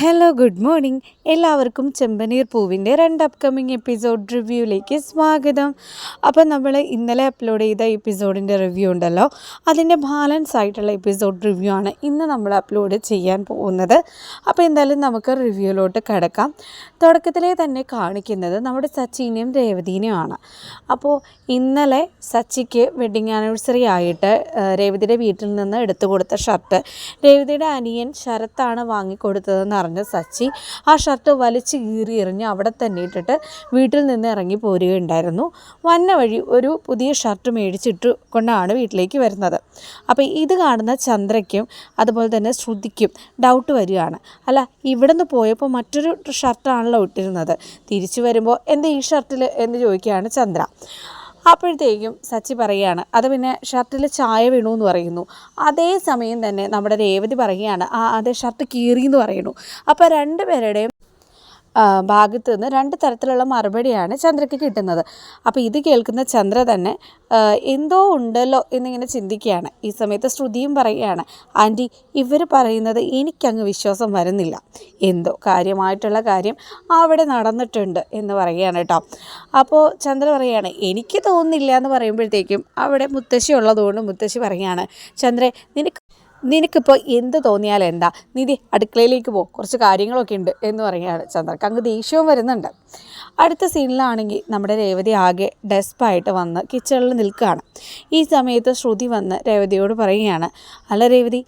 Hello good morning എല്ലാവർക്കും ചെമ്പനീർ പൂവിന്റെ രണ്ട് അപ്കമിങ് എപ്പിസോഡ് റിവ്യൂയിലേക്ക് സ്വാഗതം. അപ്പോൾ നമ്മൾ ഇന്നലെ അപ്ലോഡ് ചെയ്ത എപ്പിസോഡിന്റെ റിവ്യൂ ഉണ്ടല്ലോ. അതിന്റെ ബാലൻസ് ആയിട്ടുള്ള എപ്പിസോഡ് റിവ്യൂ ആണ് ഇന്ന് നമ്മൾ അപ്ലോഡ് ചെയ്യാൻ പോകുന്നത്. അപ്പോൾ എന്തായാലും നമുക്ക് റിവ്യൂയിലോട്ട് കിടക്കാം. തുടക്കത്തിലേ തന്നെ കാണിക്കുന്നത് നമ്മുടെ സച്ചിനെയും രേവതിനെയും ആണ് അപ്പോൾ ഇന്നലെ സച്ചിക്ക് വെഡിങ് ആനിവേഴ്സറി ആയിട്ട് രേവതിയുടെ വീട്ടിൽ നിന്ന് എടുത്തു കൊടുത്ത ഷർട്ട് രേവതിയുടെ അനിയൻ ശരത്താണ് വാങ്ങിക്കൊടുത്തതെന്ന് അറിഞ്ഞ സച്ചി ആ ഷർട്ട് വലിച്ചു കീറി എറിഞ്ഞ് അവിടെ തന്നെ ഇട്ടിട്ട് വീട്ടിൽ നിന്ന് ഇറങ്ങി പോരുകയുണ്ടായിരുന്നു. വന്ന വഴി ഒരു പുതിയ ഷർട്ട് മേടിച്ചിട്ട് കൊണ്ടാണ് വീട്ടിലേക്ക് വരുന്നത്. അപ്പോൾ ഇത് കാണുന്ന ചന്ദ്രയ്ക്കും അതുപോലെ തന്നെ ശ്രുതിക്കും ഡൗട്ട് വരികയാണ്. അല്ല ഇവിടെ നിന്ന് പോയപ്പോൾ മറ്റൊരു ഷർട്ടാണല്ലോ ഇട്ടിരുന്നത്. തിരിച്ചു വരുമ്പോൾ എന്താ ഈ ഷർട്ടിൽ എന്ന് ചോദിക്കുകയാണ് ചന്ദ്ര. അപ്പോഴത്തേക്കും സച്ചി പറയുകയാണ് അത് പിന്നെ ഷർട്ടിൽ ചായ വീണു എന്ന് പറയുന്നു. അതേ സമയം തന്നെ നമ്മുടെ രേവതി പറയുകയാണ് ആ അതേ ഷർട്ട് കീറി എന്ന് പറയുന്നു. അപ്പോൾ രണ്ടുപേരുടെയും ഭാഗത്ത് നിന്ന് രണ്ട് തരത്തിലുള്ള മറുപടിയാണ് ചന്ദ്രയ്ക്ക് കിട്ടുന്നത്. അപ്പോൾ ഇത് കേൾക്കുന്ന ചന്ദ്ര തന്നെ എന്തോ ഉണ്ടല്ലോ എന്നിങ്ങനെ ചിന്തിക്കുകയാണ്. ഈ സമയത്ത് ശ്രുതിയും പറയുകയാണ് ആന്റി ഇവർ പറയുന്നത് എനിക്കങ്ങ് വിശ്വാസം വരുന്നില്ല. എന്തോ കാര്യമായിട്ടുള്ള കാര്യം അവിടെ നടന്നിട്ടുണ്ട് എന്ന് പറയുകയാണ് കേട്ടോ. അപ്പോൾ ചന്ദ്ര പറയുകയാണ് എനിക്ക് തോന്നുന്നില്ല എന്ന് പറയുമ്പോഴത്തേക്കും അവിടെ മുത്തശ്ശി ഉള്ളതുകൊണ്ട് മുത്തശ്ശി പറയുകയാണ് ചന്ദ്രേ നിനക്ക് നിനക്കിപ്പോൾ എന്ത് തോന്നിയാൽ എന്താ? നിധി അടുക്കളയിലേക്ക് പോ. കുറച്ച് കാര്യങ്ങളൊക്കെ ഉണ്ട് എന്ന് പറയുകയാണ് ചന്ദ്രക്ക് അങ്ങ് ദേഷ്യവും വരുന്നുണ്ട്. അടുത്ത സീനിലാണെങ്കിൽ നമ്മുടെ രേവതി ആകെ ഡെസ്പായിട്ട് വന്ന് കിച്ചണിൽ നിൽക്കുകയാണ്. ഈ സമയത്ത് ശ്രുതി വന്ന് രേവതിയോട് പറയുകയാണ് അല്ല രേവതി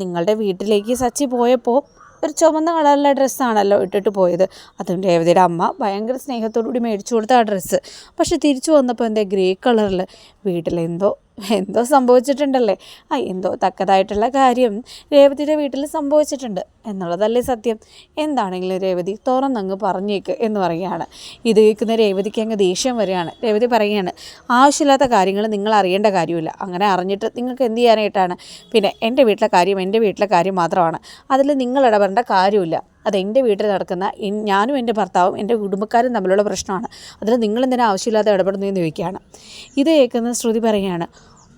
നിങ്ങളുടെ വീട്ടിലേക്ക് സച്ചി പോയപ്പോൾ ഒരു ചുവന്ന കളറിലെ ഡ്രസ്സാണല്ലോ ഇട്ടിട്ട് പോയത്. അതും രേവതിയുടെ അമ്മ ഭയങ്കര സ്നേഹത്തോടുകൂടി മേടിച്ചു കൊടുത്ത ആ ഡ്രസ്സ്. പക്ഷെ തിരിച്ചു വന്നപ്പോൾ എന്താ ഗ്രേ കളറിൽ വീട്ടിലെന്തോ എന്തോ സംഭവിച്ചിട്ടുണ്ടല്ലേ? ആ എന്തോ തക്കതായിട്ടുള്ള കാര്യം രേവതിയുടെ വീട്ടിൽ സംഭവിച്ചിട്ടുണ്ട് എന്നുള്ളതല്ലേ സത്യം. എന്താണെങ്കിലും രേവതി തുറന്നങ്ങ് പറഞ്ഞേക്ക് എന്ന് പറയുകയാണ്. ഇത് കേൾക്കുന്ന രേവതിക്ക് അങ്ങ് ദേഷ്യം വരികയാണ്. രേവതി പറയുകയാണ് ആവശ്യമില്ലാത്ത കാര്യങ്ങൾ നിങ്ങൾ അറിയേണ്ട കാര്യമില്ല. അങ്ങനെ അറിഞ്ഞിട്ട് നിങ്ങൾക്ക് എന്ത് ചെയ്യാനായിട്ടാണ്? പിന്നെ എന്റെ വീട്ടിലെ കാര്യം എന്റെ വീട്ടിലെ കാര്യം മാത്രമാണ്. അതിൽ നിങ്ങൾ ഇടപെടേണ്ട കാര്യമില്ല. അത് എന്റെ വീട്ടിൽ നടക്കുന്ന ഞാനും എന്റെ ഭർത്താവും എന്റെ കുടുംബക്കാരും തമ്മിലുള്ള പ്രശ്നമാണ്. അതിന് നിങ്ങൾ എന്തിനാ ആവശ്യമില്ലാതെ ഇടപെടുന്നു എന്ന് ചോദിക്കുകയാണ്. ഇത് കേൾക്കുന്ന ശ്രുതി പറയുകയാണ്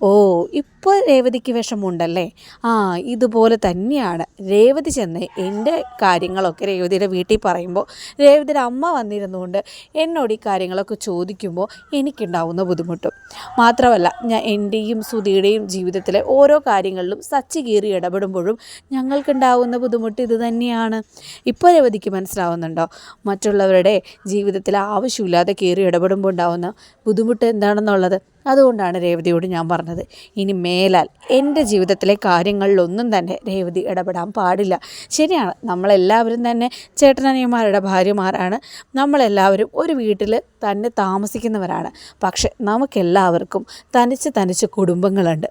ഓ ഇപ്പോൾ രേവതിക്ക് വിഷമമുണ്ടല്ലേ? ആ ഇതുപോലെ തന്നെയാണ്. രേവതി ചെന്ന് എന്റെ കാര്യങ്ങളൊക്കെ രേവതിയുടെ വീട്ടിൽ പറയുമ്പോൾ രേവതിയുടെ അമ്മ വന്നിരുന്നുകൊണ്ട് എന്നോട് ഈ കാര്യങ്ങളൊക്കെ ചോദിക്കുമ്പോൾ എനിക്കുണ്ടാവുന്ന ബുദ്ധിമുട്ടും. മാത്രമല്ല ഞാൻ എന്റെയും സുധിയുടെയും ജീവിതത്തിലെ ഓരോ കാര്യങ്ങളിലും സച്ചി കീറി ഇടപെടുമ്പോഴും ഞങ്ങൾക്കുണ്ടാവുന്ന ബുദ്ധിമുട്ട് ഇത് തന്നെയാണ്. ഇപ്പോൾ രേവതിക്ക് മനസ്സിലാവുന്നുണ്ടോ? മറ്റുള്ളവരുടെ ജീവിതത്തിൽ ആവശ്യമില്ലാതെ കയറി ഇടപെടുമ്പോൾ ഉണ്ടാവുന്ന ബുദ്ധിമുട്ട് എന്താണെന്നുള്ളത്? അതുകൊണ്ടാണ് രേവതിയോട് ഞാൻ പറഞ്ഞത്. ഇനി മേലാൽ എന്റെ ജീവിതത്തിലെ കാര്യങ്ങളിലൊന്നും തന്നെ രേവതി ഇടപെടാൻ പാടില്ല. ശരിയാണ് നമ്മളെല്ലാവരും തന്നെ ചേട്ടനനിയന്മാരുടെ ഭാര്യമാരാണ്. നമ്മളെല്ലാവരും ഒരു വീട്ടിൽ തന്നെ താമസിക്കുന്നവരാണ്. പക്ഷെ നമുക്കെല്ലാവർക്കും തനിച്ച് തനിച്ച് കുടുംബങ്ങളുണ്ട്.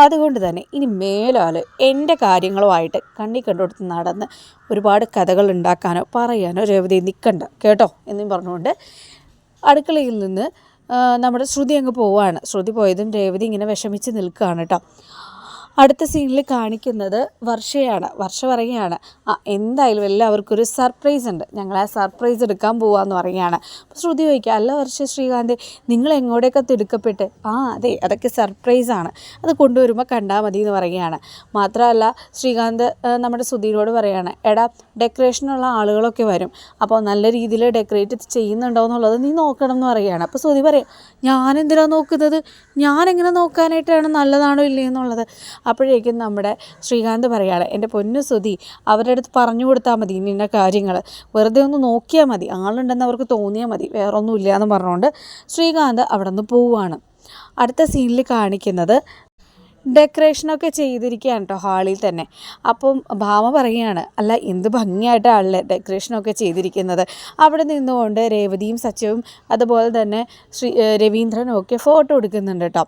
അതുകൊണ്ട് തന്നെ ഇനി മേലാൽ എന്റെ കാര്യങ്ങളുമായിട്ട് കണ്ണി കണ്ടുകൊടുത്ത് നടന്ന് ഒരുപാട് കഥകൾ ഉണ്ടാക്കാനോ പറയാനോ രേവതി നിൽക്കണ്ട. കേട്ടോ? എന്നും പറഞ്ഞുകൊണ്ട് അടുക്കളയിൽ നിന്ന് നമ്മുടെ ശ്രുതി അങ്ങ് പോവുകയാണ് ശ്രുതി പോയതും രേവതി ഇങ്ങനെ വിഷമിച്ച് നിൽക്കുകയാണ് കേട്ടോ. അടുത്ത സീനിൽ കാണിക്കുന്നത് വർഷയാണ് വർഷ പറയുകയാണ്. ആ എന്തായാലും എല്ലാവർക്കും ഒരു സർപ്രൈസ് ഉണ്ട്. ഞങ്ങൾ ആ സർപ്രൈസ് എടുക്കാൻ പോവാന്ന് പറയുകയാണ്. അപ്പോൾ ശ്രുതി ചോദിക്കുക അല്ല വർഷ ശ്രീകാന്ത് നിങ്ങൾ എങ്ങോട്ടേക്ക് തിടുക്കപ്പെട്ട്? ആ അതെ അതൊക്കെ സർപ്രൈസാണ് അത് കൊണ്ടുവരുമ്പോൾ കണ്ടാൽ മതി എന്ന് പറയുകയാണ്. മാത്രമല്ല ശ്രീകാന്ത് നമ്മുടെ സുധീരോട് പറയുകയാണ് എടാ ഡെക്കറേഷനുള്ള ആളുകളൊക്കെ വരും. അപ്പോൾ നല്ല രീതിയിൽ ഡെക്കറേറ്റ് ചെയ്യുന്നുണ്ടോ എന്നുള്ളത് നീ നോക്കണം എന്ന് പറയുകയാണ്. അപ്പോൾ സുധി പറയും ഞാനെന്തിനാണ് നോക്കുന്നത്? ഞാനെങ്ങനെ നോക്കാനായിട്ടാണ് നല്ലതാണോ ഇല്ലേ എന്നുള്ളത്. അപ്പോഴേക്കും നമ്മുടെ ശ്രീകാന്ത് പറയുകയാണ് എന്റെ പൊന്നു സുധി അവരുടെ അടുത്ത് പറഞ്ഞു കൊടുത്താൽ മതി ഇന്ന കാര്യങ്ങൾ. വെറുതെ ഒന്ന് നോക്കിയാൽ മതി. ആളുണ്ടെന്ന് അവർക്ക് തോന്നിയാൽ മതി. വേറൊന്നുമില്ല എന്ന് പറഞ്ഞുകൊണ്ട് ശ്രീകാന്ത് അവിടെ നിന്ന് പോവുകയാണ് അടുത്ത സീനിൽ കാണിക്കുന്നത് ഡെക്കറേഷനൊക്കെ ചെയ്തിരിക്കുകയാണ് കേട്ടോ ഹാളിൽ തന്നെ. അപ്പം ഭാമ പറയുകയാണ് അല്ല എന്ത് ഭംഗിയായിട്ടാണല്ലേ ഡെക്കറേഷനൊക്കെ ചെയ്തിരിക്കുന്നത്. അവിടെ നിന്നുകൊണ്ട് രേവതിയും സച്ചവും അതുപോലെ തന്നെ ശ്രീ രവീന്ദ്രനും ഒക്കെ ഫോട്ടോ എടുക്കുന്നുണ്ട് കേട്ടോ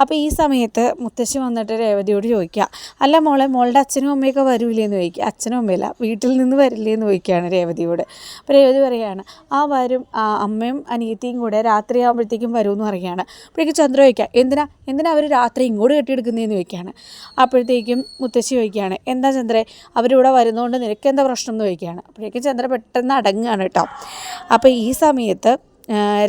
അപ്പോൾ ഈ സമയത്ത് മുത്തശ്ശി വന്നിട്ട് രേവതിയോട് ചോദിക്കുക അല്ല മോളെ മോളുടെ അച്ഛനും അമ്മയൊക്കെ വരൂലേ എന്ന് ചോദിക്കുക. അച്ഛനും അമ്മയില്ല വീട്ടിൽ നിന്ന് വരില്ലേ എന്ന് ചോദിക്കുകയാണ് രേവതിയോട്. അപ്പോൾ രേവതി പറയുകയാണ് ആ വരും അമ്മയും അനിയത്തിയും കൂടെ രാത്രിയാകുമ്പോഴത്തേക്കും വരുമെന്ന് പറയുകയാണ്. അപ്പോഴേക്കും ചന്ദ്ര ചോദിക്കുക എന്തിനാ എന്തിനാ അവർ രാത്രി ഇങ്ങോട്ട് കെട്ടിയെടുക്കുന്നതെന്ന് ചോദിക്കുകയാണ്. അപ്പോഴത്തേക്കും മുത്തശ്ശി ചോദിക്കുകയാണ് എന്താ ചന്ദ്രേ അവരിവിടെ വരുന്നതുകൊണ്ട് നിനക്ക് എന്താ പ്രശ്നം? എന്ന് ചോദിക്കുകയാണ്. അപ്പോഴേക്കും ചന്ദ്ര പെട്ടെന്ന് അടങ്ങുകയാണ് കേട്ടോ. അപ്പോൾ ഈ സമയത്ത്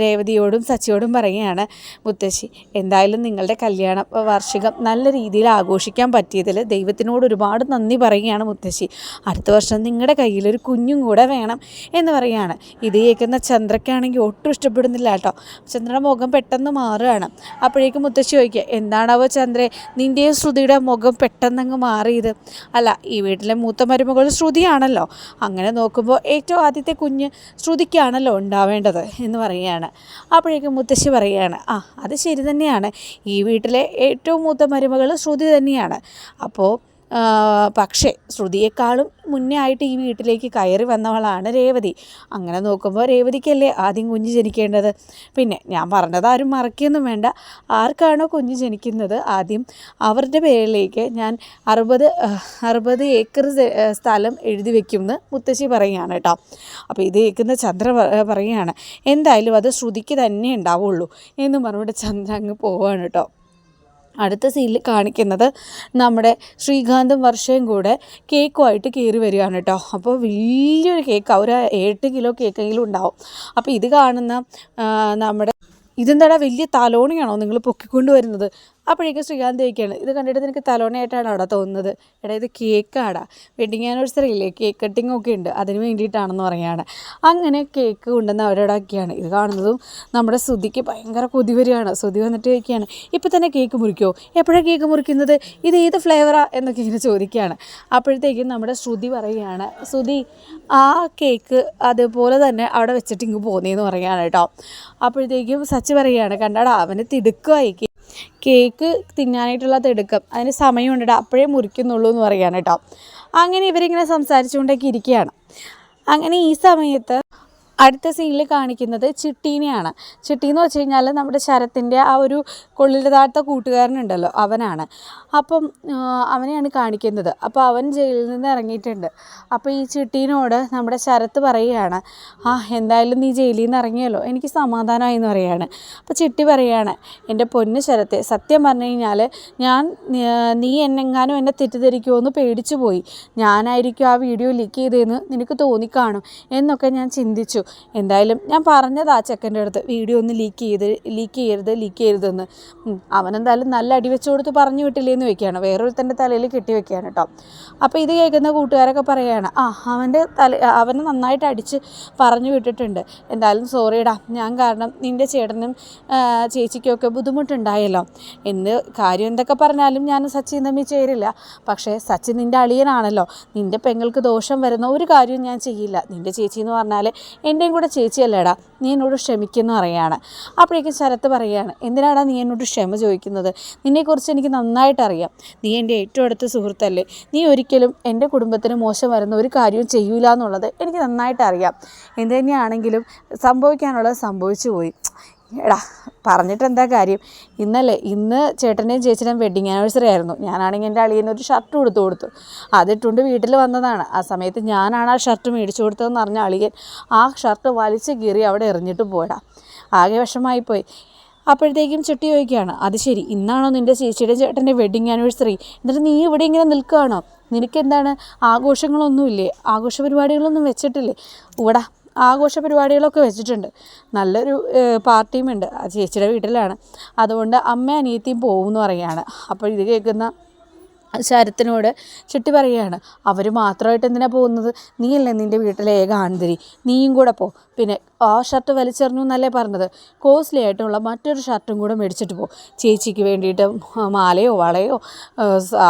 രേവതിയോടും സച്ചിയോടും പറയുകയാണ് മുത്തശ്ശി എന്തായാലും നിങ്ങളുടെ കല്യാണ വാർഷികം നല്ല രീതിയിൽ ആഘോഷിക്കാൻ പറ്റിയതിൽ ദൈവത്തിനോട് ഒരുപാട് നന്ദി പറയുകയാണ് മുത്തശ്ശി. അടുത്ത വർഷം നിങ്ങളുടെ കയ്യിലൊരു കുഞ്ഞും കൂടെ വേണം എന്ന് പറയുകയാണ്. ഇത് കേൾക്കുന്ന ചന്ദ്രക്കാണെങ്കിൽ ഒട്ടും ഇഷ്ടപ്പെടുന്നില്ല കേട്ടോ. ചന്ദ്രയുടെ മുഖം പെട്ടെന്ന് മാറുകയാണ്. അപ്പോഴേക്കും മുത്തശ്ശി ചോദിക്കുക എന്താണാവോ ചന്ദ്രേ നിന്റെയും ശ്രുതിയുടെ മുഖം പെട്ടെന്നങ്ങ് മാറിയത്? അല്ല ഈ വീട്ടിലെ മൂത്ത മരുമകൾ ശ്രുതിയാണല്ലോ. അങ്ങനെ നോക്കുമ്പോൾ ഏറ്റവും ആദ്യത്തെ കുഞ്ഞ് ശ്രുതിക്കാണല്ലോ ഉണ്ടാവേണ്ടത് എന്ന് പറയുകയാണ്. അപ്പോഴേക്കും മുത്തശ്ശി പറയുകയാണ് ആ അത് ശരി തന്നെയാണ്. ഈ വീട്ടിലെ ഏറ്റവും മൂത്ത മരുമകൾ ശ്രുതി തന്നെയാണ്. അപ്പോൾ പക്ഷേ ശ്രുതിയെക്കാളും മുന്നേ ആയിട്ട് ഈ വീട്ടിലേക്ക് കയറി വന്നവളാണ് രേവതി. അങ്ങനെ നോക്കുമ്പോൾ രേവതിക്കല്ലേ ആദ്യം കുഞ്ഞ് ജനിക്കേണ്ടത്? പിന്നെ ഞാൻ പറഞ്ഞത് ആരും മറക്കൊന്നും വേണ്ട. ആർക്കാണോ കുഞ്ഞ് ജനിക്കുന്നത്? ആദ്യം അവരുടെ പേരിലേക്ക് ഞാൻ അറുപത് അറുപത് ഏക്കർ സ്ഥലം എഴുതി വെക്കുമെന്ന് മുത്തശ്ശി പറയുകയാണ് കേട്ടോ. അപ്പോൾ ഇത് കേൾക്കുന്ന ചന്ദ്ര പറയുകയാണ് എന്തായാലും അത് ശ്രുതിക്ക് തന്നെ ഉണ്ടാവുള്ളൂ എന്ന് പറഞ്ഞുകൊണ്ട് ചന്ദ്ര അങ്ങ് പോവാണ് കേട്ടോ. അടുത്ത സീനിൽ കാണിക്കുന്നത് നമ്മുടെ ശ്രീകാന്തും വർഷയും കൂടെ കേക്കുമായിട്ട് കയറി വരികയാണ് കേട്ടോ. അപ്പോൾ വലിയൊരു കേക്ക് ഒരു എട്ട് കിലോ കേക്കെങ്കിലും ഉണ്ടാവും. അപ്പോൾ ഇത് കാണുന്ന നമ്മുടെ ഇതെന്താടാ വലിയ തലോണിയാണോ നിങ്ങൾ പൊക്കിക്കൊണ്ട് വരുന്നത്? അപ്പോഴേക്കും ശ്രീകാന്ത് ചോദിക്കുകയാണ് ഇത് കണ്ടിട്ട് നിനക്ക് തലോണയായിട്ടാണ് അവിടെ തോന്നുന്നത്? എടാ ഇത് കേക്കാടാ. വെഡിങ് ആനിവേഴ്സറി ഇല്ലേ കേക്ക് കട്ടിംഗ് ഒക്കെ ഉണ്ട്. അതിന് വേണ്ടിയിട്ടാണെന്ന് പറയുകയാണ് അങ്ങനെ കേക്ക് കൊണ്ടുവന്ന് അവരുടെ ആക്കിയാണ് ഇത് കാണുന്നതും നമ്മുടെ ശ്രുതിക്ക് ഭയങ്കര കൊതി വരികയാണ്. ശ്രുതി വന്നിട്ട് ചോദിക്കുകയാണ് ഇപ്പം തന്നെ കേക്ക് മുറിക്കുമോ എപ്പോഴാണ് കേക്ക് മുറിക്കുന്നത്? ഇത് ഏത് ഫ്ലേവറാ എന്നൊക്കെ ഇങ്ങനെ ചോദിക്കുകയാണ്. അപ്പോഴത്തേക്കും നമ്മുടെ ശ്രുതി പറയുകയാണ് ശ്രുതി ആ കേക്ക് അതുപോലെ തന്നെ അവിടെ വെച്ചിട്ട് ഇങ്ങ് പോന്നേന്ന് പറയുകയാണ് കേട്ടോ. അപ്പോഴത്തേക്കും സച്ച് പറയുകയാണ് കണ്ടാടാ അവന് തിടുക്കമായി. കേക്ക് തിന്നാനായിട്ടുള്ള തിടുക്കം. അതിന് സമയമുണ്ടടാ അപ്പോഴേ മുറിക്കുന്നുള്ളൂ എന്ന് പറയുകയാണ് കേട്ടോ. അങ്ങനെ ഇവരിങ്ങനെ സംസാരിച്ചുകൊണ്ടൊക്കെ ഇരിക്കുകയാണ്. അങ്ങനെ ഈ സമയത്ത് അടുത്ത സീനിൽ കാണിക്കുന്നത് ചിട്ടീനെയാണ്. ചിട്ടി എന്ന് വെച്ച് കഴിഞ്ഞാൽ നമ്മുടെ ശരത്തിന്റെ ആ ഒരു കൊള്ളിലതാഴ്ത്ത കൂട്ടുകാരനുണ്ടല്ലോ അവനാണ്. അപ്പം അവനെയാണ് കാണിക്കുന്നത്. അപ്പോൾ അവൻ ജയിലിൽ നിന്ന് ഇറങ്ങിയിട്ടുണ്ട്. അപ്പോൾ ഈ ചിട്ടീനോട് നമ്മുടെ ശരത്ത് പറയുകയാണ് ആ എന്തായാലും നീ ജയിലിൽ നിന്ന് ഇറങ്ങിയല്ലോ. എനിക്ക് സമാധാനമായി എന്ന് പറയുകയാണ്. അപ്പോൾ ചിട്ടി പറയുകയാണ് എന്റെ പൊന്ന് ശരത്തെ സത്യം പറഞ്ഞു കഴിഞ്ഞാൽ ഞാൻ നീ എന്നെങ്ങാനും എന്നെ തെറ്റിദ്ധരിക്കുമോ എന്ന് പേടിച്ചു പോയി. ഞാനായിരിക്കും ആ വീഡിയോ ലീക്ക് ചെയ്തതെന്ന് നിനക്ക് തോന്നിക്കാണും എന്നൊക്കെ ഞാൻ ചിന്തിച്ചു. എന്തായാലും ഞാൻ പറഞ്ഞതാ ചെക്കന്റെ അടുത്ത്. വീഡിയോ ഒന്ന് ലീക്ക് ചെയ്ത് ലീക്ക് ചെയ്യരുത് ലീക്ക് ചെയ്യരുതെന്ന്. അവനെന്തായാലും നല്ല അടി വെച്ച് കൊടുത്ത് പറഞ്ഞു വിട്ടില്ലേന്ന് വെക്കുകയാണ്. വേറൊരുത്തന്റെ തലയിൽ കെട്ടി വെക്കുകയാണ് കേട്ടോ. അപ്പോൾ ഇത് കേൾക്കുന്ന കൂട്ടുകാരൊക്കെ പറയുകയാണ് ആ അവന്റെ തല അവനെ നന്നായിട്ട് അടിച്ച് പറഞ്ഞു വിട്ടിട്ടുണ്ട്. എന്തായാലും സോറിയടാ ഞാൻ കാരണം നിന്റെ ചേട്ടനും ചേച്ചിക്കൊക്കെ ബുദ്ധിമുട്ടുണ്ടായല്ലോ. എന്ന് കാര്യം എന്തൊക്കെ പറഞ്ഞാലും ഞാൻ സച്ചിൻ തമ്മിൽ ചേരില്ല. പക്ഷേ സച്ചിൻ നിന്റെ അളിയനാണല്ലോ. നിന്റെ പെങ്ങൾക്ക് ദോഷം വരുന്ന ഒരു കാര്യവും ഞാൻ ചെയ്യില്ല. നിന്റെ ചേച്ചി എന്ന് പറഞ്ഞാൽ എന്റെയും കൂടെ ചേച്ചിയല്ലേടാ? നീ എന്നോട് ക്ഷമിക്കുന്നു പറയുകയാണ് അപ്പോഴേക്കും ശരത്ത് പറയുകയാണ് എന്തിനാടാ നീ എന്നോട് ക്ഷമ ചോദിക്കുന്നത്? നിന്നെക്കുറിച്ച് എനിക്ക് നന്നായിട്ട് അറിയാം നീ എന്റെ ഏറ്റവും അടുത്ത സുഹൃത്തല്ലേ. നീ ഒരിക്കലും എന്റെ കുടുംബത്തിന് മോശം വരുന്ന ഒരു കാര്യവും ചെയ്യൂല എന്നുള്ളത് എനിക്ക് നന്നായിട്ട് അറിയാം എന്ത് തന്നെയാണെങ്കിലും സംഭവിക്കാനുള്ളത് സംഭവിച്ചു പോയി. എടാ പറഞ്ഞിട്ട് എന്താ കാര്യം? ഇന്നലെ ഇന്ന് ചേട്ടന്റെയും ചേച്ചിയുടെയും വെഡിങ് ആനിവേഴ്സറി ആയിരുന്നു. ഞാനാണെങ്കിൽ എന്റെ അളിയന് ഒരു ഷർട്ട് കൊടുത്തു കൊടുത്തു. അതിട്ടുണ്ട് വീട്ടിൽ വന്നതാണ്. ആ സമയത്ത് ഞാനാണ് ആ ഷർട്ട് മേടിച്ചു കൊടുത്തതെന്ന് പറഞ്ഞ അളിയൻ ആ ഷർട്ട് വലിച്ച് കീറി അവിടെ എറിഞ്ഞിട്ട് പോയടാ ആകെ വിഷമായിപ്പോയി അപ്പോഴത്തേക്കും ചുട്ടി ചോദിക്കുകയാണ് അത് ശരി ഇന്നാണോ നിന്റെ ചേച്ചിയുടെ ചേട്ടന്റെ വെഡിങ് ആനിവേഴ്സറി എന്നിട്ട് നീ ഇവിടെ ഇങ്ങനെ നിൽക്കുകയാണോ? നിനക്കെന്താണ്? ആഘോഷങ്ങളൊന്നുമില്ലേ? ആഘോഷ പരിപാടികളൊന്നും വെച്ചിട്ടില്ലേ? ഇവിടെ ആഘോഷ പരിപാടികളൊക്കെ വെച്ചിട്ടുണ്ട്. നല്ലൊരു പാർട്ടിയും ഉണ്ട് ആ ചേച്ചിയുടെ വീട്ടിലാണ്. അതുകൊണ്ട് അമ്മ അനിയത്തിയും പോകുമെന്ന് പറയുകയാണ്. അപ്പോൾ ഇത് കേൾക്കുന്ന ശരത്തിനോട് ചിട്ടി പറയുകയാണ്. അവർ മാത്രമായിട്ട് എന്തിനാണ് പോകുന്നത്? നീയല്ലേ നിന്റെ വീട്ടിലെ ഏക നീയും കൂടെ പോ. പിന്നെ ആ ഷർട്ട് വലിച്ചെറിഞ്ഞു എന്നല്ലേ പറഞ്ഞത്. കോസ്റ്റ്ലി ആയിട്ടുള്ള മറ്റൊരു ഷർട്ടും കൂടെ മേടിച്ചിട്ട് പോകും ചേച്ചിക്ക് വേണ്ടിയിട്ട് മാലയോ വളയോ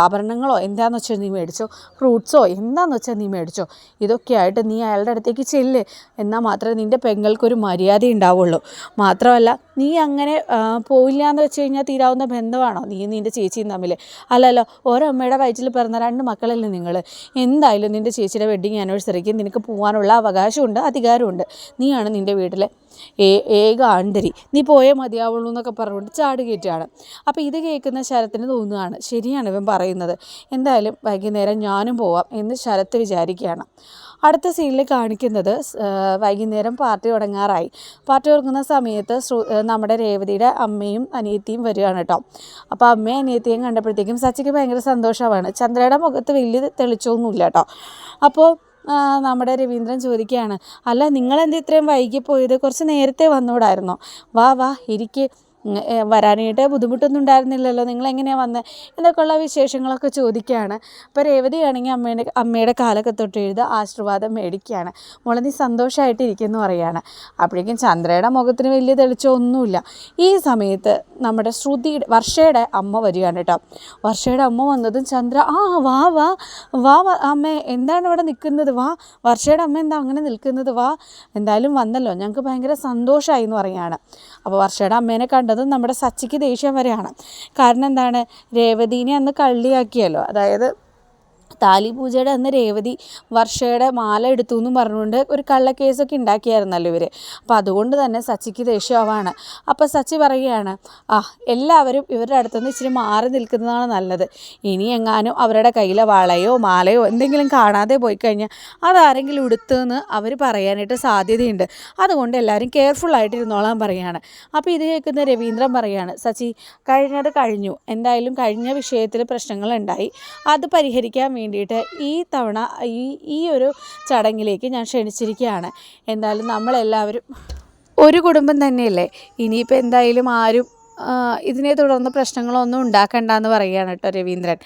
ആഭരണങ്ങളോ എന്താണെന്ന് വെച്ചാൽ നീ മേടിച്ചോ? ഫ്രൂട്ട്സോ എന്താണെന്ന് വെച്ചാൽ നീ മേടിച്ചോ? ഇതൊക്കെ ആയിട്ട് നീ അയാളുടെ അടുത്തേക്ക് ചെല്ല്. എന്നാൽ മാത്രമേ നിന്റെ പെങ്ങൾക്കൊരു മര്യാദ ഉണ്ടാവുള്ളൂ. മാത്രമല്ല നീ അങ്ങനെ പോയില്ല എന്ന് വെച്ച് കഴിഞ്ഞാൽ തീരാവുന്ന ബന്ധമാണോ നീ നിന്റെ ചേച്ചിയും തമ്മിൽ അല്ലല്ലോ ഓരോ അമ്മയുടെ വയറ്റിൽ പിറന്ന രണ്ട് മക്കളല്ലേ നിങ്ങൾ എന്തായാലും നിന്റെ ചേച്ചിയുടെ വെഡ്ഡിങ് ആനിവേഴ്സറിക്ക് നിനക്ക് പോകാനുള്ള അവകാശമുണ്ട് അധികാരമുണ്ട്. നീയാണ് നിന്റെ വീട്ടിലെ ഏക ആണ്ടരി. നീ പോയേ മതിയാവുള്ളൂ എന്നൊക്കെ പറഞ്ഞുകൊണ്ട് ചാട് കയറ്റുകയാണ്. അപ്പോൾ ഇത് കേൾക്കുന്ന ശരത്തിന് തോന്നുകയാണ് ശരിയാണ് ഇവൻ പറയുന്നത്. എന്തായാലും വൈകുന്നേരം ഞാനും പോവാം എന്ന് ശരത്ത് വിചാരിക്കുകയാണ്. അടുത്ത സീനിൽ കാണിക്കുന്നത് വൈകുന്നേരം പാർട്ടി തുടങ്ങാറായി. പാർട്ടി തുടങ്ങുന്ന സമയത്ത് നമ്മുടെ രേവതിയുടെ അമ്മയും അനിയത്തിയും വരികയാണ് കേട്ടോ. അപ്പോൾ അമ്മയും അനിയത്തിയും കണ്ടപ്പോഴത്തേക്കും സച്ചിക്ക് ഭയങ്കര സന്തോഷമാണ്. ചന്ദ്രയുടെ മുഖത്ത് വലിയ തെളിച്ചൊന്നുമില്ല കേട്ടോ. അപ്പോൾ നമ്മുടെ രവീന്ദ്രൻ ചോദിക്കുകയാണ് അല്ല നിങ്ങളെന്ത് ഇത്രയും വൈകി പോയത്? കുറച്ച് നേരത്തെ വന്നോടായിരുന്നോ? വാ വാ ഇരിക്ക്. വരാനായിട്ട് ബുദ്ധിമുട്ടൊന്നും ഉണ്ടായിരുന്നില്ലല്ലോ. നിങ്ങൾ എങ്ങനെയാണ് വന്നത് എന്നൊക്കെയുള്ള വിശേഷങ്ങളൊക്കെ ചോദിക്കുകയാണ്. അപ്പോൾ രേവതിയാണെങ്കിൽ അമ്മേന്റെ അമ്മയുടെ കാലൊക്കെ തൊട്ട് എഴുത ആശീർവാദം മേടിക്കുകയാണ്. മോളെ നീ സന്തോഷമായിട്ടിരിക്കുന്നു പറയുകയാണ് അപ്പോഴേക്കും ചന്ദ്രയുടെ മുഖത്തിന് വലിയ തെളിച്ചമൊന്നുമില്ല. ഈ സമയത്ത് നമ്മുടെ ശ്രുതിയുടെ വർഷയുടെ അമ്മ വരികയാണ് കേട്ടോ. വർഷയുടെ അമ്മ വന്നതും ചന്ദ്ര ആ വാ വാ വാ അമ്മേ എന്താണ് ഇവിടെ നിൽക്കുന്നത്? വാ വർഷയുടെ അമ്മ എന്താ അങ്ങനെ നിൽക്കുന്നത്? വാ. എന്തായാലും വന്നല്ലോ. ഞങ്ങൾക്ക് ഭയങ്കര സന്തോഷമായി എന്ന് പറയുകയാണ്. അപ്പോൾ വർഷയുടെ അമ്മേനെ കണ്ടതും നമ്മുടെ സച്ചിക്ക് ദേഷ്യം വരെയാണ് കാരണം എന്താണ്? രേവതീനെ അന്ന് കള്ളിയാക്കിയല്ലോ. അതായത് താലി പൂജയുടെ അന്ന് രേവതി വർഷയുടെ മാല എടുത്തു എന്നും പറഞ്ഞുകൊണ്ട് ഒരു കള്ളക്കേസൊക്കെ ഉണ്ടാക്കിയായിരുന്നല്ലോ ഇവർ അപ്പോൾ അതുകൊണ്ട് തന്നെ സച്ചിക്ക് ദേഷ്യമാവാണ്. അപ്പോൾ സച്ചി പറയുകയാണ് ആ എല്ലാവരും ഇവരുടെ അടുത്തുനിന്ന് ഇച്ചിരി മാറി നിൽക്കുന്നതാണ് നല്ലത്. ഇനി എങ്ങാനും അവരുടെ കയ്യിലെ വളയോ മാലയോ എന്തെങ്കിലും കാണാതെ പോയി കഴിഞ്ഞാൽ അതാരെങ്കിലും എടുത്തെന്ന് അവർ പറയാനായിട്ട് സാധ്യതയുണ്ട്. അതുകൊണ്ട് എല്ലാവരും ഇരുന്നോളാൻ പറയുകയാണ് അപ്പോൾ ഇത് കേൾക്കുന്ന രവീന്ദ്രൻ പറയുകയാണ് സച്ചി കഴിഞ്ഞത് കഴിഞ്ഞു. എന്തായാലും കഴിഞ്ഞ വിഷയത്തിൽ പ്രശ്നങ്ങളുണ്ടായി. അത് പരിഹരിക്കാൻ വേണ്ടിയിട്ട് ഈ തവണ ഈ ഈ ഒരു ചടങ്ങിലേക്ക് ഞാൻ ക്ഷണിച്ചിരിക്കുകയാണ്. എന്തായാലും നമ്മളെല്ലാവരും ഒരു കുടുംബം തന്നെയല്ലേ? ഇനിയിപ്പോൾ എന്തായാലും ആരും ഇതിനെ തുടർന്ന് പ്രശ്നങ്ങളൊന്നും ഉണ്ടാക്കണ്ട എന്ന് പറയുകയാണ് കേട്ടോ രവീന്ദ്രൻ.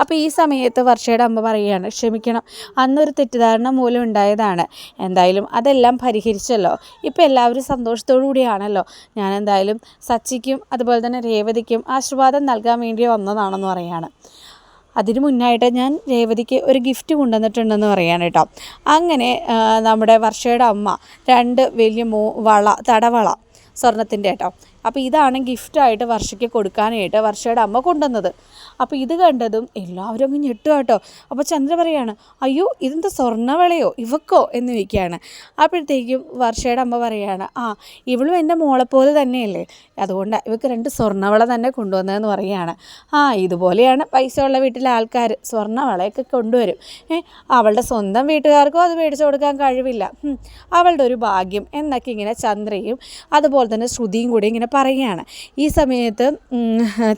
അപ്പോൾ ഈ സമയത്ത് വർഷയുടെ അമ്മ പറയുകയാണ് ക്ഷമിക്കണം അന്നൊരു തെറ്റിദ്ധാരണ മൂലം ഉണ്ടായതാണ്. എന്തായാലും അതെല്ലാം പരിഹരിച്ചല്ലോ. ഇപ്പോൾ എല്ലാവരും സന്തോഷത്തോടു കൂടിയാണല്ലോ. ഞാൻ എന്തായാലും സച്ചിക്കും അതുപോലെ തന്നെ രേവതിക്കും ആശീർവാദം നൽകാൻ വേണ്ടി വന്നതാണെന്ന് പറയുകയാണ്. അതിന് മുന്നായിട്ട് ഞാൻ രേവതിക്ക് ഒരു ഗിഫ്റ്റ് കൊണ്ടുവന്നിട്ടുണ്ടെന്ന് പറയാൻ കേട്ടോ. അങ്ങനെ നമ്മുടെ വർഷയുടെ അമ്മ രണ്ട് വലിയ മോ വള തടവള സ്വർണത്തിന്റെ കേട്ടോ. അപ്പോൾ ഇതാണ് ഗിഫ്റ്റായിട്ട് വർഷയ്ക്ക് കൊടുക്കാനായിട്ട് വർഷയുടെ അമ്മ കൊണ്ടുവന്നത്. അപ്പോൾ ഇത് കണ്ടതും എല്ലാവരും അങ്ങ് ഞെട്ടുക കേട്ടോ. അപ്പോൾ ചന്ദ്ര പറയാണ് അയ്യോ ഇതെന്താ സ്വർണവളയോ? ഇവക്കോ? എന്ന് ചോദിക്കുകയാണ്. അപ്പോഴത്തേക്കും വർഷയുടെ അമ്മ പറയാണ് ആ ഇവളും എന്റെ മോളെപ്പോലെ തന്നെയല്ലേ? അതുകൊണ്ട് ഇവക്ക് രണ്ട് സ്വർണവള തന്നെ കൊണ്ടുവന്നതെന്ന് പറയുകയാണ്. ആ ഇതുപോലെയാണ് പൈസ ഉള്ള വീട്ടിലെ ആൾക്കാർ സ്വർണവളയൊക്കെ കൊണ്ടുവരും. അവളുടെ സ്വന്തം വീട്ടുകാർക്കും അത് മേടിച്ചു കൊടുക്കാൻ കഴിവില്ല. അവളുടെ ഒരു ഭാഗ്യം എന്നൊക്കെ ഇങ്ങനെ ചന്ദ്രയും അതുപോലെ തന്നെ ശ്രുതിയും കൂടി ഇങ്ങനെ പറയുകയാണ്. ഈ സമയത്ത്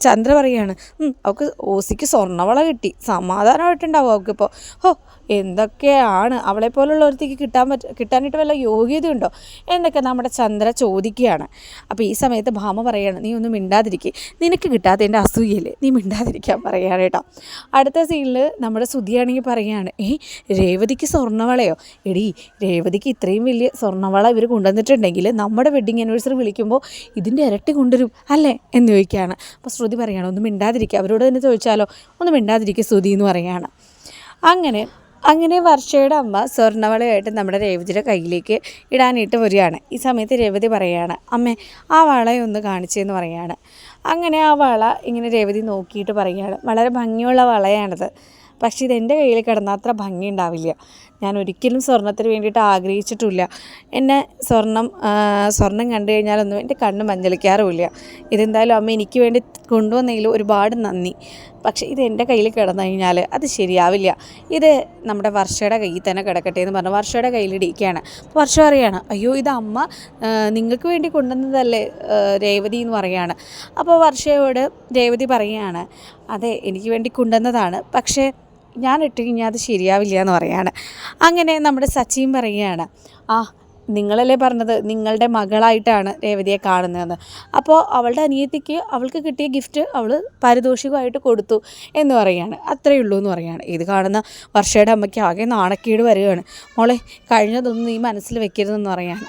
ചന്ദ്ര പറയുകയാണ് അവൾക്ക് ഓസിക്ക് സ്വർണവള കിട്ടി. സമാധാനമായിട്ടുണ്ടാവും അവൾക്കിപ്പോൾ ഹോ എന്തൊക്കെയാണ്? അവളെ പോലുള്ള ഒരുത്തേക്ക് കിട്ടാൻ പറ്റ കിട്ടാനായിട്ട് വല്ല യോഗ്യതയുണ്ടോ? എന്നൊക്കെ നമ്മുടെ ചന്ദ്ര ചോദിക്കുകയാണ്. അപ്പോൾ ഈ സമയത്ത് ഭാമ പറയുകയാണ് നീ ഒന്നും മിണ്ടാതിരിക്കുക നിനക്ക് കിട്ടാത്തതിന്റെ അസൂയല്ലേ നീ മിണ്ടാതിരിക്കാൻ പറയുകയാണ് കേട്ടോ. അടുത്ത സീനിൽ നമ്മുടെ സുധിയാണെങ്കിൽ പറയുകയാണ് ഏയ് രേവതിക്ക് സ്വർണവളയോ എടി രേവതിക്ക് ഇത്രയും വലിയ സ്വർണവള ഇവർ കൊണ്ടുവന്നിട്ടുണ്ടെങ്കിൽ നമ്മുടെ വെഡ്ഡിങ് ആനിവേഴ്സറി വിളിക്കുമ്പോൾ ഇതിന്റെ ഇരട്ടി കൊണ്ടുവരും അല്ലേ? എന്ന് ചോദിക്കുകയാണ്. അപ്പോൾ ശ്രുതി പറയുകയാണ് ഒന്ന് മിണ്ടാതിരിക്കുക അവരോട് തന്നെ ചോദിച്ചാലോ? ഒന്ന് മിണ്ടാതിരിക്കുക ശ്രുതി എന്ന് പറയുകയാണ് അങ്ങനെ അങ്ങനെ വർഷയുടെ അമ്മ സ്വർണവളയായിട്ട് നമ്മുടെ രേവതിയുടെ കയ്യിലേക്ക് ഇടാനായിട്ട് വരികയാണ്. ഈ സമയത്ത് രേവതി പറയുകയാണ് അമ്മേ ആ വളയൊന്ന് കാണിച്ചെന്ന് പറയുകയാണ്. അങ്ങനെ ആ വള ഇങ്ങനെ രേവതി നോക്കിയിട്ട് പറയുകയാണ് വളരെ ഭംഗിയുള്ള വളയാണിത് പക്ഷേ ഇത് എന്റെ കയ്യിൽ കിടന്നാൽ അത്ര ഭംഗി ഉണ്ടാവില്ല. ഞാൻ ഒരിക്കലും സ്വർണത്തിന് വേണ്ടിയിട്ട് ആഗ്രഹിച്ചിട്ടില്ല. എന്നെ സ്വർണം സ്വർണം കണ്ടു കഴിഞ്ഞാലൊന്നും എന്റെ കണ്ണ് മഞ്ഞളിക്കാറുമില്ല. ഇതെന്തായാലും അമ്മ എനിക്ക് വേണ്ടി കൊണ്ടുവന്നതിൽ ഒരുപാട് നന്ദി. പക്ഷേ ഇത് എന്റെ കയ്യിൽ കിടന്നു കഴിഞ്ഞാൽ അത് ശരിയാവില്ല. ഇത് നമ്മുടെ വർഷയുടെ കയ്യിൽ തന്നെ കിടക്കട്ടെ എന്ന് പറഞ്ഞു വർഷയുടെ കയ്യിൽ ഇടിക്കുകയാണ് അപ്പോൾ വർഷ പറയാണ് അയ്യോ ഇത് അമ്മ നിങ്ങൾക്ക് വേണ്ടി കൊണ്ടുവന്നതല്ലേ രേവതി എന്ന് പറയാണ്. അപ്പോൾ വർഷയോട് രേവതി പറയുകയാണ് അതെ എനിക്ക് വേണ്ടി കൊണ്ടുവന്നതാണ്. പക്ഷേ ഞാൻ ഇട്ട് കഴിഞ്ഞാൽ അത് ശരിയാവില്ല എന്ന് പറയാണ്. അങ്ങനെ നമ്മുടെ സച്ചിയും പറയുകയാണ് ആ നിങ്ങളല്ലേ പറഞ്ഞത് നിങ്ങളുടെ മകളായിട്ടാണ് രേവതിയെ കാണുന്നതെന്ന്. അപ്പോൾ അവളുടെ അനിയത്തിക്ക് അവൾക്ക് കിട്ടിയ ഗിഫ്റ്റ് അവൾ പാരിതോഷികമായിട്ട് കൊടുത്തു എന്ന് പറയുകയാണ് അത്രയേ ഉള്ളൂ എന്ന് പറയുകയാണ് ഇത് കാണുന്ന വർഷയുടെ അമ്മയ്ക്ക് ആകെ നാണക്കേട് വരികയാണ്. മോളെ കഴിഞ്ഞതൊന്നും നീ മനസ്സിൽ വെക്കരുതെന്ന് പറയുകയാണ്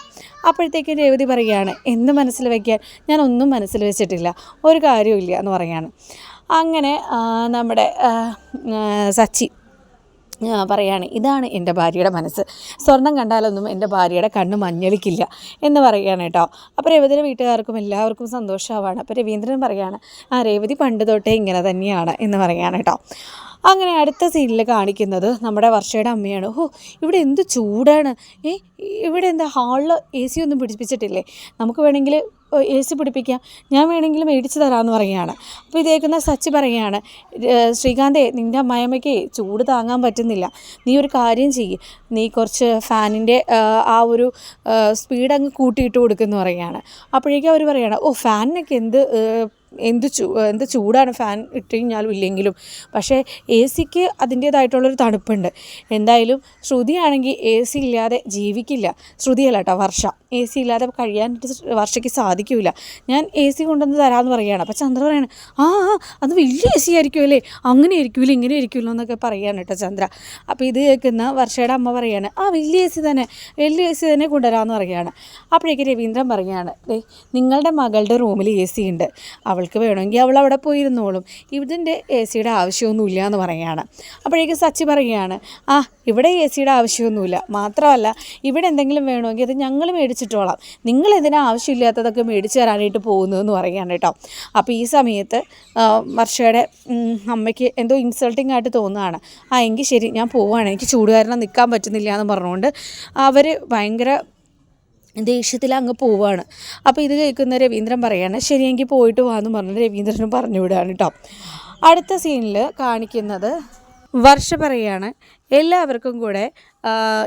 അപ്പോഴത്തേക്കും രേവതി പറയുകയാണ് എന്ത് മനസ്സിൽ വയ്ക്കാൻ ഞാൻ ഒന്നും മനസ്സിൽ വെച്ചിട്ടില്ല. ഒരു കാര്യമില്ല എന്ന് പറയുകയാണ് അങ്ങനെ നമ്മുടെ സച്ചി പറയുകയാണ് ഇതാണ് എന്റെ ഭാര്യയുടെ മനസ്സ്. സ്വർണം കണ്ടാലൊന്നും എന്റെ ഭാര്യയുടെ കണ്ണ് മഞ്ഞളിക്കില്ല എന്ന് പറയുകയാണ് കേട്ടോ. അപ്പോൾ രേവതിയുടെ വീട്ടുകാർക്കും എല്ലാവർക്കും സന്തോഷമാവാണ്. അപ്പോൾ രവീന്ദ്രൻ പറയുകയാണ് ആ രേവതി പണ്ട് തൊട്ടേ ഇങ്ങനെ തന്നെയാണ് എന്ന് പറയുകയാണ് കേട്ടോ. അങ്ങനെ അടുത്ത സീനിൽ കാണിക്കുന്നത് നമ്മുടെ വർഷയുടെ അമ്മയാണ്. ഓ ഇവിടെ എന്ത് ചൂടാണ്. ഏ ഇവിടെ എന്താ ഹാളിൽ എ സി ഒന്നും പിടിപ്പിച്ചിട്ടില്ലേ? നമുക്ക് വേണമെങ്കിൽ എ സി പിടിപ്പിക്കാം ഞാൻ വേണമെങ്കിൽ മേടിച്ച് തരാമെന്ന് പറയുകയാണ്. അപ്പോൾ ഇതേക്കുന്ന സച്ചി പറയുകയാണ് "ഏ, ശ്രീകാന്തേ നിന്റെ അമ്മായമ്മയ്ക്ക് ചൂട് താങ്ങാൻ പറ്റുന്നില്ല. നീ ഒരു കാര്യം ചെയ്യ്. നീ കുറച്ച് ഫാനിന്റെ ആ ഒരു സ്പീഡ് അങ്ങ് കൂട്ടിയിട്ട് കൊടുക്കുമെന്ന് പറയുകയാണ്. അപ്പോഴേക്കും അവർ പറയുകയാണ് ഓ ഫാനിനൊക്കെ എന്ത് എന്ത് ചൂ എന്ത് ചൂടാണ് ഫാൻ ഇട്ട് കഴിഞ്ഞാലും ഇല്ലെങ്കിലും. പക്ഷേ എ സിക്ക് അതിന്റേതായിട്ടുള്ളൊരു തണുപ്പുണ്ട്. എന്തായാലും ശ്രുതിയാണെങ്കിൽ എ സി ഇല്ലാതെ ജീവിക്കില്ല. ശ്രുതിയല്ല കേട്ടോ വർഷ. എ സി ഇല്ലാതെ കഴിയാൻ വർഷയ്ക്ക് സാധിക്കില്ല ഞാൻ എ സി കൊണ്ടുവന്ന് തരാമെന്ന് പറയുകയാണ്. അപ്പോൾ ചന്ദ്ര പറയാണ് ആ അത് വലിയ എ സി ആയിരിക്കുമല്ലേ അങ്ങനെ ആയിരിക്കുമല്ലോ ഇങ്ങനെ ആയിരിക്കുമല്ലോ എന്നൊക്കെ പറയുകയാണ് കേട്ടോ ചന്ദ്ര. അപ്പോൾ ഇത് കേൾക്കുന്ന വർഷയുടെ അമ്മ പറയാണ് ആ വലിയ എ സി തന്നെ വലിയ എ സി തന്നെ കൊണ്ടുവരാമെന്ന് പറയുകയാണ് അപ്പോഴേക്ക് രവീന്ദ്രൻ പറയുകയാണ് നിങ്ങളുടെ മകളുടെ റൂമിൽ എ സി ഉണ്ട്. അവൾക്ക് വേണമെങ്കിൽ അവൾ അവിടെ പോയിരുന്നോളും. ഇതിന്റെ എ സിയുടെ ആവശ്യമൊന്നുമില്ല എന്ന് പറയുകയാണ്. അപ്പോഴേക്കും സച്ചി പറയുകയാണ് ആ ഇവിടെ എ സിയുടെ ആവശ്യമൊന്നുമില്ല. മാത്രമല്ല ഇവിടെ എന്തെങ്കിലും വേണമെങ്കിൽ അത് ഞങ്ങൾ മേടിച്ചിട്ടോളാം. നിങ്ങൾ ഇതിന് ആവശ്യമില്ലാത്തതൊക്കെ മേടിച്ച് തരാനായിട്ട് പോകുന്നതെന്ന് പറയുകയാണ് കേട്ടോ. അപ്പോൾ ഈ സമയത്ത് വർഷയുടെ അമ്മയ്ക്ക് എന്തോ ഇൻസൾട്ടിംഗ് ആയിട്ട് തോന്നുകയാണ്. ആ എങ്കിൽ ശരി ഞാൻ പോവുകയാണ്. എനിക്ക് ചൂട് കാരണം നിൽക്കാൻ പറ്റുന്നില്ല എന്ന് പറഞ്ഞുകൊണ്ട് അവർ ഭയങ്കര ദേഷ്യത്തിൽ അങ്ങ് പോവുകയാണ് അപ്പോൾ ഇത് കേൾക്കുന്ന രവീന്ദ്രൻ പറയാണ് ശരിയെങ്കിൽ പോയിട്ട് പോകാമെന്ന് പറഞ്ഞ് രവീന്ദ്രനും പറഞ്ഞു വിടുകയാണ് കേട്ടോ അടുത്ത സീനിൽ കാണിക്കുന്നത് വർഷ പറയാണ് എല്ലാവർക്കും കൂടെ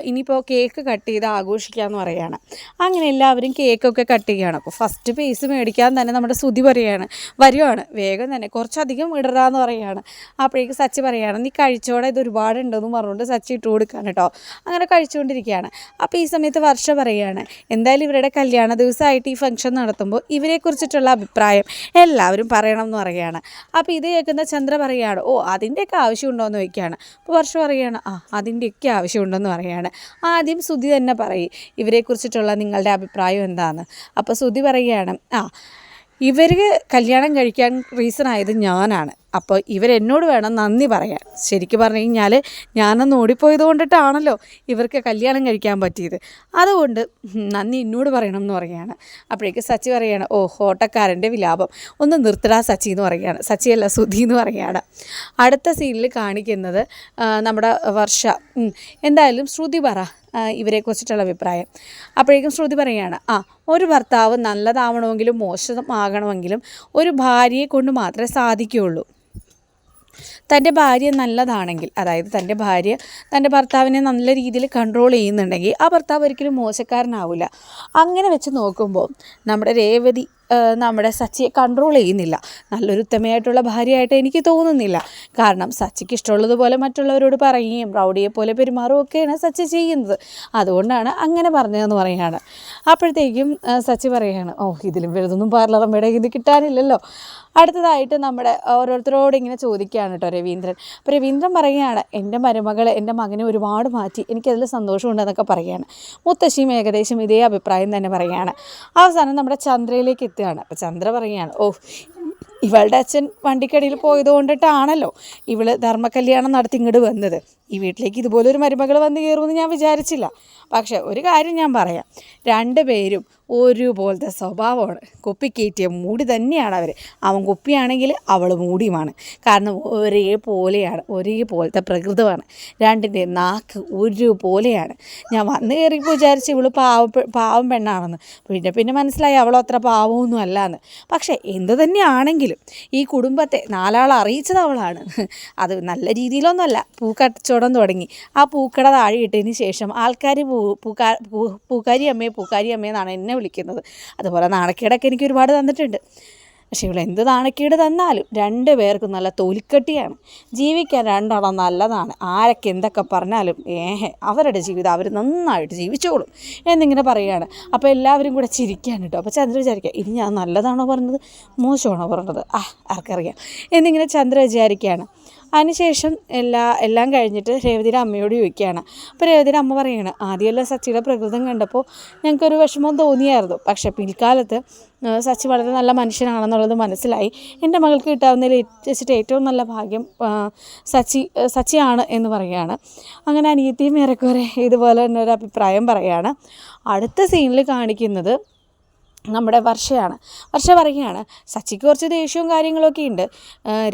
ഇനിയിപ്പോൾ കേക്ക് കട്ട് ചെയ്ത് ആഘോഷിക്കാമെന്ന് പറയുകയാണ് അങ്ങനെ എല്ലാവരും കേക്കൊക്കെ കട്ട് ചെയ്യുകയാണ് അപ്പോൾ ഫസ്റ്റ് പേസ് മേടിക്കാൻ തന്നെ നമ്മുടെ സ്തുതി പറയുകയാണ് വരുവാണ്. വേഗം തന്നെ. കുറച്ചധികം ഇടറാന്ന് പറയുകയാണ് അപ്പോഴേക്ക് സച്ചി പറയുകയാണ് നീ കഴിച്ചോടെ ഇത് ഒരുപാടുണ്ടെന്ന് പറഞ്ഞുകൊണ്ട് സച്ചി ഇട്ട് കൊടുക്കാൻ കേട്ടോ അങ്ങനെ കഴിച്ചുകൊണ്ടിരിക്കുകയാണ്. അപ്പോൾ ഈ സമയത്ത് വർഷ പറയുകയാണ് എന്തായാലും ഇവരുടെ കല്യാണ ദിവസമായിട്ട് ഈ ഫംഗ്ഷൻ നടത്തുമ്പോൾ ഇവരെക്കുറിച്ചിട്ടുള്ള അഭിപ്രായം എല്ലാവരും പറയണം എന്ന് പറയുകയാണ് അപ്പോൾ ഇത് കേൾക്കുന്ന ചന്ദ്ര പറയുകയാണ് ഓ അതിന്റെയൊക്കെ ആവശ്യമുണ്ടോ എന്ന് ചോദിക്കുകയാണ്. അപ്പോൾ വർഷ പറയുകയാണ് ആ അതിന്റെയൊക്കെ ആവശ്യമുണ്ടെന്ന് പറയുകയാണ്. ആദ്യം സുധി തന്നെ പറയും ഇവരെക്കുറിച്ചിട്ടുള്ള നിങ്ങളുടെ അഭിപ്രായം എന്താണ്? അപ്പോൾ സുധി പറയുകയാണ് ആ ഇവർ കല്യാണം കഴിക്കാൻ റീസൺ ആയത് ഞാനാണ്. അപ്പോൾ ഇവരെന്നോട് വേണം നന്ദി പറയാൻ. ശരിക്കും പറഞ്ഞു കഴിഞ്ഞാൽ ഞാനൊന്ന് ഓടിപ്പോയത് കൊണ്ടിട്ടാണല്ലോ ഇവർക്ക് കല്യാണം കഴിക്കാൻ പറ്റിയത്. അതുകൊണ്ട് നന്ദി എന്നോട് പറയണം എന്ന് പറയുകയാണ്. അപ്പോഴേക്ക് സച്ചി പറയുകയാണ് ഓ ഓട്ടക്കാരന്റെ വിലാപം. ഒന്ന് നിർത്തടാ സച്ചി എന്ന് പറയുകയാണ്. സച്ചിയല്ല സുധി എന്ന് പറയുകയാണ്. അടുത്ത സീനിൽ കാണിക്കുന്നത് നമ്മുടെ വർഷ. എന്തായാലും ശ്രുതി പറ ഇവരെക്കുറിച്ചിട്ടുള്ള അഭിപ്രായം. അപ്പോഴേക്കും ശ്രുതി പറയുകയാണ് ആ ഒരു ഭർത്താവ് നല്ലതാവണമെങ്കിലും മോശമാകണമെങ്കിലും ഒരു ഭാര്യയെ കൊണ്ട് മാത്രമേ സാധിക്കുകയുള്ളൂ. തന്റെ ഭാര്യ നല്ലതാണെങ്കിൽ അതായത് തന്റെ ഭാര്യ തന്റെ ഭർത്താവിനെ നല്ല രീതിയിൽ കൺട്രോൾ ചെയ്യുന്നുണ്ടെങ്കിൽ ആ ഭർത്താവ് ഒരിക്കലും മോശക്കാരനാവില്ല അങ്ങനെ വെച്ച് നോക്കുമ്പോൾ നമ്മുടെ രേവതി നമ്മുടെ സച്ചിയെ കൺട്രോൾ ചെയ്യുന്നില്ല. നല്ലൊരു ഉത്തമയായിട്ടുള്ള ഭാര്യയായിട്ട് എനിക്ക് തോന്നുന്നില്ല. കാരണം സച്ചിക്ക് ഇഷ്ടമുള്ളതുപോലെ മറ്റുള്ളവരോട് പറയുകയും റൗഡിയെ പോലെ പെരുമാറുകയും ഒക്കെയാണ് സച്ചി ചെയ്യുന്നത്. അതുകൊണ്ടാണ് അങ്ങനെ പറഞ്ഞതെന്ന് പറയുകയാണ്. അപ്പോഴത്തേക്കും സച്ചി പറയുകയാണ് ഓ ഇതിലും വലുതൊന്നും പാർലറമ്മയുടെ ഇത് കിട്ടാനില്ലല്ലോ. അടുത്തതായിട്ട് നമ്മുടെ ഓരോരുത്തരോട് ഇങ്ങനെ ചോദിക്കുകയാണ് കേട്ടോ രവീന്ദ്രൻ. അപ്പോൾ രവീന്ദ്രൻ പറയുകയാണ് എന്റെ മരുമകൾ എന്റെ മകനെ ഒരുപാട് മാറ്റി എനിക്കതിൽ സന്തോഷമുണ്ടെന്നൊക്കെ പറയുകയാണ്. മുത്തശ്ശിയും ഏകദേശം ഇതേ അഭിപ്രായം തന്നെ പറയുകയാണ്. അവസാനം നമ്മുടെ ചന്ദ്രയിലേക്ക് എത്തുകയാണ്. അപ്പോൾ ചന്ദ്ര പറയുകയാണ് ഓ ഇവളുടെ അച്ഛൻ വണ്ടിക്കടിയിൽ പോയത് കൊണ്ടിട്ടാണല്ലോ. ഇവൾ ധർമ്മകല്യാണം നടത്തി ഇങ്ങോട്ട് വന്നത്. ഈ വീട്ടിലേക്ക് ഇതുപോലെ ഒരു മരുമകൾ വന്ന് കയറുമെന്ന് ഞാൻ വിചാരിച്ചില്ല. പക്ഷേ ഒരു കാര്യം ഞാൻ പറയാം. രണ്ട് പേരും ഒരുപോലത്തെ സ്വഭാവമാണ്. കുപ്പിക്കയറ്റിയ മൂടി തന്നെയാണ് അവർ അവൻ കുപ്പിയാണെങ്കിൽ അവൾ മൂടിയുമാണ്. കാരണം ഒരേപോലെയാണ് ഒരേപോലത്തെ പ്രകൃതമാണ്. രണ്ടിന്റെ നാക്ക് ഒരുപോലെയാണ്. ഞാൻ വന്ന് കയറിയപ്പോൾ വിചാരിച്ച് ഇവൾ പാവ പാവം പെണ്ണാണെന്ന്. പിന്നെ പിന്നെ മനസ്സിലായി അവളോ അത്ര പാവമൊന്നും അല്ലാന്ന്. പക്ഷേ എന്ത് തന്നെയാണെങ്കിലും ഈ കുടുംബത്തെ നാലാൾ അറിയിച്ചത് അവളാണ്. അത് നല്ല രീതിയിലൊന്നുമല്ല. പൂക്കച്ചവടം തുടങ്ങി. ആ പൂക്കട താഴെ ഇട്ടതിന് ശേഷം ആൾക്കാർ പൂ പൂക്കാ പൂക്കാരി അമ്മയെ പൂക്കാരി അമ്മയെന്നാണ് എന്നെ വിളിക്കുന്നത്. അതുപോലെ നാണക്കേടൊക്കെ എനിക്ക് ഒരുപാട് തന്നിട്ടുണ്ട്. പക്ഷേ ഇവിടെ എന്ത് നാണക്കേട് തന്നാലും രണ്ട് പേർക്കും നല്ല തൊലിക്കട്ടിയാണ് ജീവിക്കാൻ രണ്ടെണ്ണം നല്ലതാണ്. ആരൊക്കെ എന്തൊക്കെ പറഞ്ഞാലും ഏഹെ അവരുടെ ജീവിതം അവർ നന്നായിട്ട് ജീവിച്ചോളും എന്നിങ്ങനെ പറയുകയാണ്. അപ്പോൾ എല്ലാവരും കൂടെ ചിരിക്കാൻ കേട്ടോ അപ്പോൾ ചന്ദ്ര വിചാരിക്കുക ഇനി ഞാൻ നല്ലതാണോ പറഞ്ഞത്? മോശമാണോ പറഞ്ഞത്? ആ ആർക്കറിയാം. എന്നിങ്ങനെ ചന്ദ്ര വിചാരിക്കുകയാണ്. അതിനുശേഷം എല്ലാ എല്ലാം കഴിഞ്ഞിട്ട് രേവതിയുടെ അമ്മയോട് ചോദിക്കുകയാണ്. അപ്പോൾ രേവതിയുടെ അമ്മ പറയുകയാണ് ആദ്യമല്ല സച്ചിയുടെ പ്രകൃതം കണ്ടപ്പോൾ ഞങ്ങൾക്കൊരു വിഷമം തോന്നിയായിരുന്നു. പക്ഷേ പിൽക്കാലത്ത് സച്ചി വളരെ നല്ല മനുഷ്യനാണെന്നുള്ളത് മനസ്സിലായി. എന്റെ മകൾക്ക് കിട്ടാവുന്നതിൽ വെച്ചിട്ട് ഏറ്റവും നല്ല ഭാഗ്യം സച്ചി സച്ചിയാണ് എന്ന് പറയുകയാണ്. അങ്ങനെ അനിയത്തിയും ഏറെക്കുറെ ഇതുപോലെ തന്നെ ഒരു അഭിപ്രായം പറയുകയാണ്. അടുത്ത സീനിൽ കാണിക്കുന്നത് നമ്മുടെ വർഷയാണ്. വർഷ പറയുകയാണ് സച്ചിക്ക് കുറച്ച് ദേഷ്യവും കാര്യങ്ങളൊക്കെ ഉണ്ട്.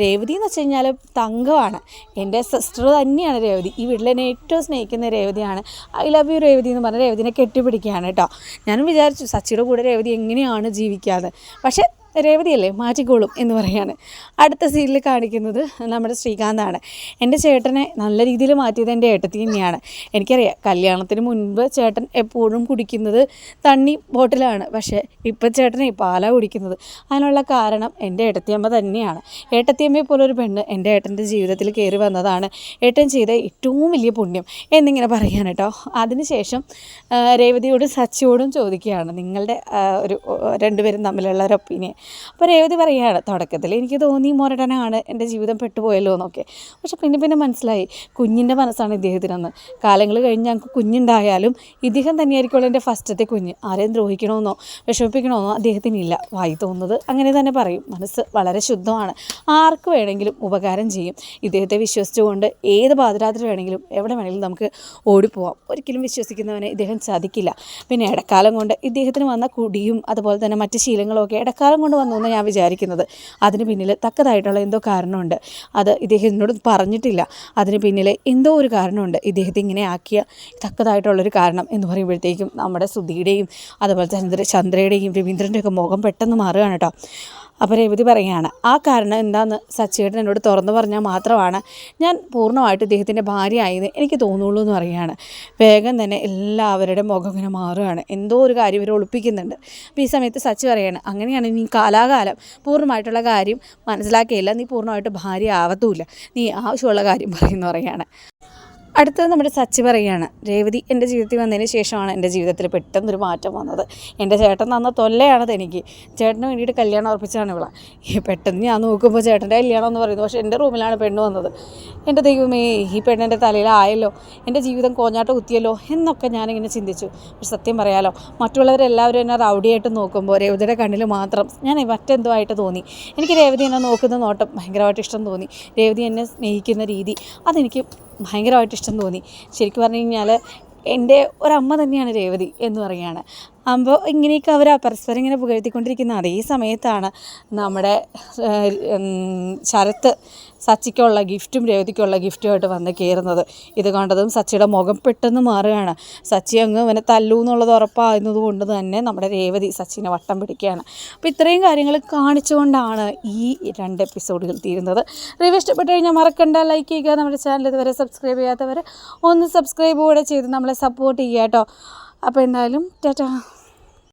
രേവതി എന്ന് വെച്ച് കഴിഞ്ഞാൽ തങ്കമാണ് എന്റെ സിസ്റ്റർ തന്നെയാണ് രേവതി. ഈ വീട്ടിൽ എന്നെ ഏറ്റവും സ്നേഹിക്കുന്ന രേവതിയാണ്. ഐ ലവ് യു രേവതി എന്ന് പറഞ്ഞ് രേവതിനെ കെട്ടിപ്പിടിക്കുകയാണ് കേട്ടോ. ഞാനും വിചാരിച്ചു സച്ചിയുടെ കൂടെ രേവതി എങ്ങനെയാണ് ജീവിക്കാതെ പക്ഷേ രേവതിയല്ലേ? മാറ്റിക്കോളും എന്ന് പറയാണ്. അടുത്ത സീനിൽ കാണിക്കുന്നത് നമ്മുടെ ശ്രീകാന്താണ്. എന്റെ ചേട്ടനെ നല്ല രീതിയിൽ മാറ്റിയത് എന്റെ ഏട്ടത്തി തന്നെയാണ്. എനിക്കറിയാം കല്യാണത്തിന് മുൻപ് ചേട്ടൻ എപ്പോഴും കുടിക്കുന്നത് തണ്ണി ബോട്ടിലാണ്. പക്ഷേ ഇപ്പം ചേട്ടനെ പാലാ കുടിക്കുന്നത്. അതിനുള്ള കാരണം എന്റെ ഏട്ടത്തിയമ്മ തന്നെയാണ്. ഏട്ടത്തിയമ്മയെ പോലെ ഒരു പെണ്ണ് എന്റെ ഏട്ടന്റെ ജീവിതത്തിൽ കയറി വന്നതാണ്. ഏട്ടൻ ചെയ്ത ഏറ്റവും വലിയ പുണ്യം എന്നിങ്ങനെ പറയാൻ കേട്ടോ. അതിനുശേഷം രേവതിയോടും സച്ചിയോടും ചോദിക്കുകയാണ്. നിങ്ങളുടെ ഒരു രണ്ടുപേരും തമ്മിലുള്ള ഒരു ഒപ്പീനിയൻ. അപ്പോൾ രേവതി പറയുകയാണ് തുടക്കത്തിൽ എനിക്ക് തോന്നി മൊരടനാണ് എന്റെ ജീവിതം പെട്ടുപോയല്ലോ എന്നൊക്കെ. പക്ഷെ പിന്നെ പിന്നെ മനസ്സിലായി കുഞ്ഞിന്റെ മനസ്സാണ് ഇദ്ദേഹത്തിനെന്ന്. കാലങ്ങൾ കഴിഞ്ഞ് ഞങ്ങൾക്ക് കുഞ്ഞുണ്ടായാലും ഇദ്ദേഹം തന്നെയായിരിക്കുമല്ലോ എന്റെ ഫസ്റ്റത്തെ കുഞ്ഞ്. ആരെയും ദ്രോഹിക്കണമെന്നോ വിഷമിപ്പിക്കണമെന്നോ അദ്ദേഹത്തിനില്ല വായി തോന്നുന്നത് അങ്ങനെ തന്നെ പറയും. മനസ്സ് വളരെ ശുദ്ധമാണ്. ആർക്ക് വേണമെങ്കിലും ഉപകാരം ചെയ്യും. ഇദ്ദേഹത്തെ വിശ്വസിച്ചുകൊണ്ട് ഏത് പാതിരാത്രി വേണമെങ്കിലും എവിടെ വേണമെങ്കിലും നമുക്ക് ഓടിപ്പോവാം. ഒരിക്കലും വിശ്വസിക്കുന്നവനെ ഇദ്ദേഹം ചതിക്കില്ല. പിന്നെ ഇടക്കാലം കൊണ്ട് ഇദ്ദേഹത്തിന് വന്ന കുടിയും അതുപോലെ തന്നെ മറ്റ് ശീലങ്ങളൊക്കെ ഇടക്കാലം കൊണ്ട് വന്നു എന്ന് ഞാൻ വിചാരിക്കുന്നത്. അതിന് പിന്നിൽ തക്കതായിട്ടുള്ള എന്തോ കാരണമുണ്ട്. അത് ഇദ്ദേഹം എന്നോട് പറഞ്ഞിട്ടില്ല. അതിന് പിന്നിൽ എന്തോ ഒരു കാരണമുണ്ട്. ഇദ്ദേഹത്തെ ഇങ്ങനെ ആക്കിയ തക്കതായിട്ടുള്ളൊരു കാരണം എന്ന് പറയുമ്പോഴത്തേക്കും നമ്മുടെ സുധിയുടെയും അതുപോലെ ചന്ദ്ര ചന്ദ്രയുടെയും രവീന്ദ്രന്റെയൊക്കെ മുഖം പെട്ടെന്ന് മാറുകയാണ് കേട്ടോ. അപ്പോൾ രേവതി പറയുകയാണ് ആ കാരണം എന്താണെന്ന് സച്ചിയേട്ടൻ എന്നോട് തുറന്നു പറഞ്ഞാൽ മാത്രമാണ് ഞാൻ പൂർണമായിട്ട് ഇദ്ദേഹത്തിന്റെ ഭാര്യ ആയത് എനിക്ക് തോന്നുള്ളൂ എന്ന് പറയുകയാണ്. വേഗം തന്നെ എല്ലാവരുടെ മുഖം ഇങ്ങനെ മാറുകയാണ്. എന്തോ ഒരു കാര്യം ഇവർ ഒളിപ്പിക്കുന്നുണ്ട്. അപ്പോൾ ഈ സമയത്ത് സച്ചി പറയുകയാണ് അങ്ങനെയാണ് നീ കാലാകാലം പൂർണമായിട്ടുള്ള കാര്യം മനസ്സിലാക്കിയില്ല. നീ പൂർണമായിട്ട് ഭാര്യ ആവത്തുമില്ല നീ ആവശ്യമുള്ള കാര്യം പറയുന്നു പറയുകയാണ്. അടുത്തത് നമ്മുടെ സച്ചി പറയുകയാണ് രേവതി എന്റെ ജീവിതത്തിൽ വന്നതിന് ശേഷമാണ് എന്റെ ജീവിതത്തിൽ പെട്ടെന്നൊരു മാറ്റം വന്നത്. എന്റെ ചേട്ടൻ തന്ന തൊല്ലയാണത് എനിക്ക്. ചേട്ടന് വേണ്ടിയിട്ട് കല്യാണം ഉറപ്പിച്ചാണ് ഇവിടെ പെട്ടെന്ന് ഞാൻ നോക്കുമ്പോൾ ചേട്ടന്റെ കല്യാണം എന്ന് പറയുന്നത്. പക്ഷേ എന്റെ റൂമിലാണ് പെണ്ണ് വന്നത്. എന്റെ ദൈവമേ ഈ പെണ്ണിന്റെ തലയിലായല്ലോ എന്റെ ജീവിതം കോഞ്ഞാട്ട് കുത്തിയല്ലോ എന്നൊക്കെ ഞാനിങ്ങനെ ചിന്തിച്ചു. പക്ഷെ സത്യം പറയാലോ മറ്റുള്ളവരെല്ലാവരും എന്നെ റൗഡിയായിട്ട് നോക്കുമ്പോൾ രേവതിയുടെ കണ്ണിൽ മാത്രം ഞാൻ മറ്റെന്തോ ആയിട്ട് തോന്നി. എനിക്ക് രേവതി എന്നെ നോക്കുന്ന നോട്ടം ഭയങ്കരമായിട്ട് ഇഷ്ടം തോന്നി. രേവതി എന്നെ സ്നേഹിക്കുന്ന രീതി അതെനിക്ക് ഭയങ്കരമായിട്ട് ഇഷ്ടം തോന്നി. ശരിക്കും പറഞ്ഞു കഴിഞ്ഞാൽ എന്റെ ഒരമ്മ തന്നെയാണ് രേവതി എന്ന് പറയുകയാണ്. അപ്പോൾ ഇങ്ങനെയൊക്കെ അവർ പരസ്പരം ഇങ്ങനെ പുകഴ്ത്തിക്കൊണ്ടിരിക്കുന്ന അതേ സമയത്താണ് നമ്മുടെ ശരത്ത് സച്ചിക്കുള്ള ഗിഫ്റ്റും രേവതിക്കുള്ള ഗിഫ്റ്റുമായിട്ട് വന്ന് കയറുന്നത്. ഇത് കണ്ടതും സച്ചിയുടെ മുഖം പെട്ടെന്ന് മാറുകയാണ്. സച്ചി അങ്ങ് അവനെ തല്ലു എന്നുള്ളത് ഉറപ്പാകുന്നത് കൊണ്ട് തന്നെ നമ്മുടെ രേവതി സച്ചിനെ വട്ടം പിടിക്കുകയാണ്. അപ്പോൾ ഇത്രയും കാര്യങ്ങൾ കാണിച്ചുകൊണ്ടാണ് ഈ രണ്ട് എപ്പിസോഡുകൾ തീരുന്നത്. റിവ്യൂ ഇഷ്ടപ്പെട്ട് കഴിഞ്ഞാൽ മറക്കണ്ട. ലൈക്ക് ചെയ്യുക. നമ്മുടെ ചാനൽ ഇതുവരെ സബ്സ്ക്രൈബ് ചെയ്യാത്തവർ ഒന്ന് സബ്സ്ക്രൈബ് കൂടെ ചെയ്ത് നമ്മളെ സപ്പോർട്ട് ചെയ്യുക കേട്ടോ. അപ്പോൾ എന്തായാലും ടാറ്റാ.